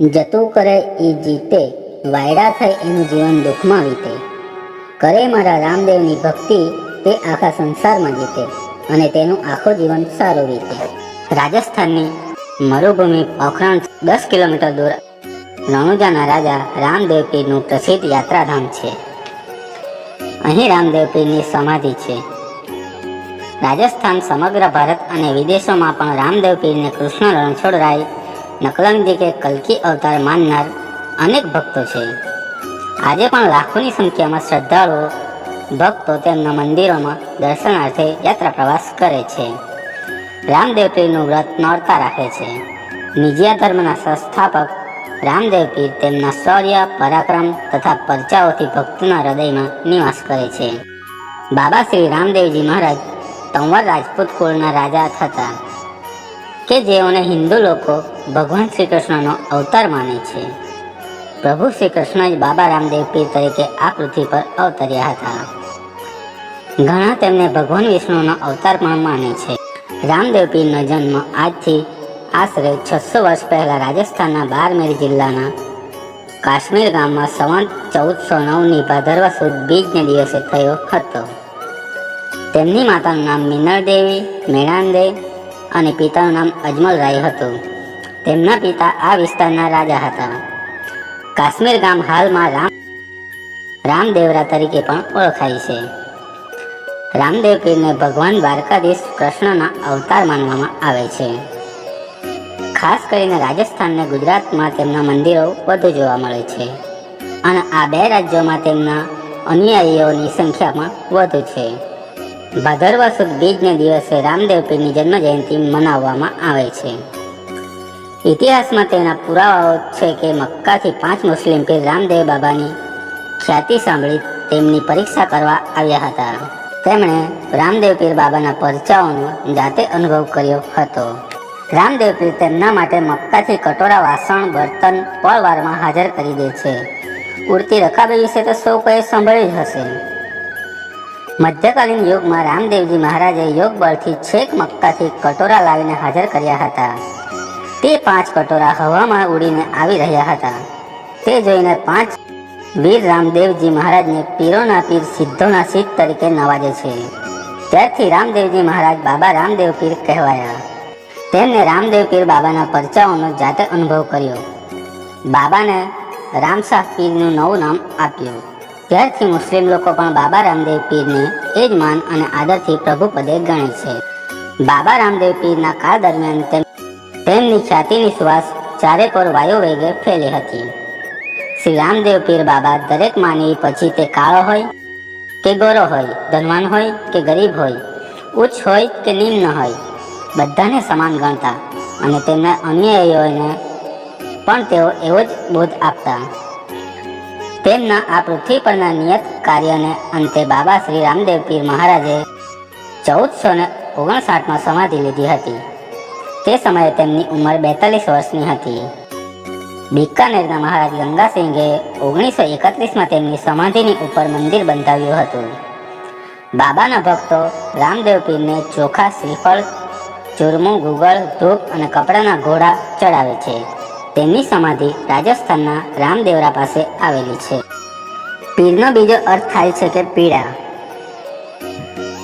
જતું કરે એ જીતે, વાયડા થઈ એનું જીવન દુઃખમાં વીતે. કરે મારા રામદેવની ભક્તિ તે આખા સંસારમાં જીતે અને તેનું આખું જીવન સારું વીતે. રાજસ્થાનની મરુભૂમિ પોખરણ દસ કિલોમીટર દૂર રણુજાના રાજા રામદેવ પીરનું પ્રસિદ્ધ યાત્રાધામ છે. અહીં રામદેવ પીરની સમાધિ છે. રાજસ્થાન સમગ્ર ભારત અને વિદેશોમાં પણ રામદેવ પીરને કૃષ્ણ રણછોડરાય નકલંગજી કે કલ્કી અવતાર માનનાર અનેક ભક્તો છે. આજે પણ લાખોની સંખ્યામાં શ્રદ્ધાળુઓ ભક્તો તેમના મંદિરોમાં દર્શનાર્થે યાત્રા પ્રવાસ કરે છે. રામદેવ પીરનું વ્રત નોરતા રાખે છે. નિજિયા ધર્મના સંસ્થાપક રામદેવ પીર તેમના શૌર્ય, પરાક્રમ તથા પરચાઓથી ભક્તોના હૃદયમાં નિવાસ કરે છે. બાબા શ્રી રામદેવજી મહારાજ તંવર રાજપૂત કુળના રાજા હતા કે જેઓને હિન્દુ લોકો ભગવાન શ્રી કૃષ્ણનો અવતાર માને છે. પ્રભુ શ્રી કૃષ્ણ જ બાબા રામદેવ પીર તરીકે આ પૃથ્વી પર અવતર્યા હતા. ઘણા તેમને ભગવાન વિષ્ણુનો અવતાર પણ માને છે. રામદેવ પીરનો જન્મ આજથી આશરે છસો વર્ષ પહેલા રાજસ્થાનના બારમેર જિલ્લાના કાશ્મીર ગામમાં સંવંત ચૌદસો નવની ભાદરવા સુદ બીજને દિવસે થયો હતો. તેમની માતાનું નામ મિનળ દેવી મેણાંદે અને પિતાનું નામ અજમલ રાય હતું. તેમના પિતા આ વિસ્તારના રાજા હતા. કાશ્મીર ગામ હાલમાં રામ રામદેવરા તરીકે પણ ઓળખાય છે. રામદેવ પીરને ભગવાન દ્વારકાધીશ કૃષ્ણના અવતાર માનવામાં આવે છે. ખાસ કરીને રાજસ્થાન અને ગુજરાતમાં તેમના મંદિરો વધુ જોવા મળે છે. અને આ બે રાજ્યોમાં તેમના અનુયાયીઓની સંખ્યા પણ વધુ છે. ભાદરવા સુદ બીજને દિવસે રામદેવ પીરની જન્મ જયંતિ મનાવવામાં આવે છે. ઇતિહાસમાં તેના પુરાવાઓ છે કે મક્કાથી પાંચ મુસ્લિમ પીર રામદેવ બાબાની ખ્યાતિ સાંભળી તેમની પરીક્ષા કરવા આવ્યા હતા. તેમણે રામદેવ પીર બાબાના પરચાઓનો જાતે અનુભવ કર્યો હતો. રામદેવ પીર તેમના માટે મક્કાથી કટોરા, વાસણ, બર્તન પળવારમાં હાજર કરી દે છે. ઉડતી રકાબી વિશે તો સૌ કોઈ સાંભળ્યું જ હશે. મધ્યકાલીન યુગમાં રામદેવજી મહારાજે યોગ બળથી છેક મક્કાથી કટોરા લાવીને હાજર કર્યા હતા. તે પાંચ કટોરા હવામાં ઉડીને આવી રહ્યા હતા. તે જોઈને પાંચ વીર રામદેવજી મહારાજને પીરોના પીર સિદ્ધોના સિદ્ધ તરીકે નવાજે છે. ત્યારથી રામદેવજી મહારાજ બાબા રામદેવ પીર કહેવાયા. તેમને રામદેવ પીર બાબાના પરચાઓનો જાતે અનુભવ કર્યો. બાબાને રામશાહ પીરનું નવું નામ આપ્યું. ત્યારથી મુસ્લિમ લોકો પણ બાબા રામદેવ પીરને એ જ માન અને આદરથી પ્રભુ પદે ગણે છે. બાબા રામદેવ પીરના કાળ દરમિયાન તેમની ખ્યાતિની શ્વાસ ચારે પર વાયુ વેગે ફેલી હતી. શ્રી રામદેવ પીર બાબા દરેક માનવી પછી તે કાળો હોય કે ગોરો હોય, ધનવાન હોય કે ગરીબ હોય, ઉચ્ચ હોય કે નિમ્ન હોય, બધાને સમાન ગણતા અને તેમના અનુયાયીઓને પણ તેઓ એવો જ બોધ આપતા. તેમના આ પૃથ્વી પરના નિયત કાર્યને અંતે બાબા શ્રી રામદેવ પીર મહારાજે ચૌદસો ને ઓગણસાઠમાં સમાધિ લીધી હતી. તે સમયે તેમની ઉંમર બેતાલીસ વર્ષની હતી. બિકાનેરના મહારાજ ગંગાસિંહે ઓગણીસો એકત્રીસમાં તેમની સમાધિની ઉપર મંદિર બંધાવ્યું હતું. બાબાના ભક્તો રામદેવ પીરને ચોખા, શ્રીફળ, ચૂરમું, ગુગળ, ધૂપ અને કપડાના ઘોડા ચડાવે છે. તેમની સમાધિ રાજસ્થાનના રામદેવરા પાસે આવેલી છે. પીરનો બીજો અર્થ થાય છે કે પીડા.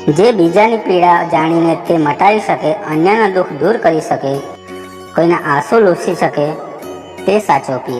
જે બીજાની પીડા જાણીને તે મટાવી શકે, અન્યના દુઃખ દૂર કરી શકે, કોઈના આંસુ લૂસી શકે, તે સાચો પીર.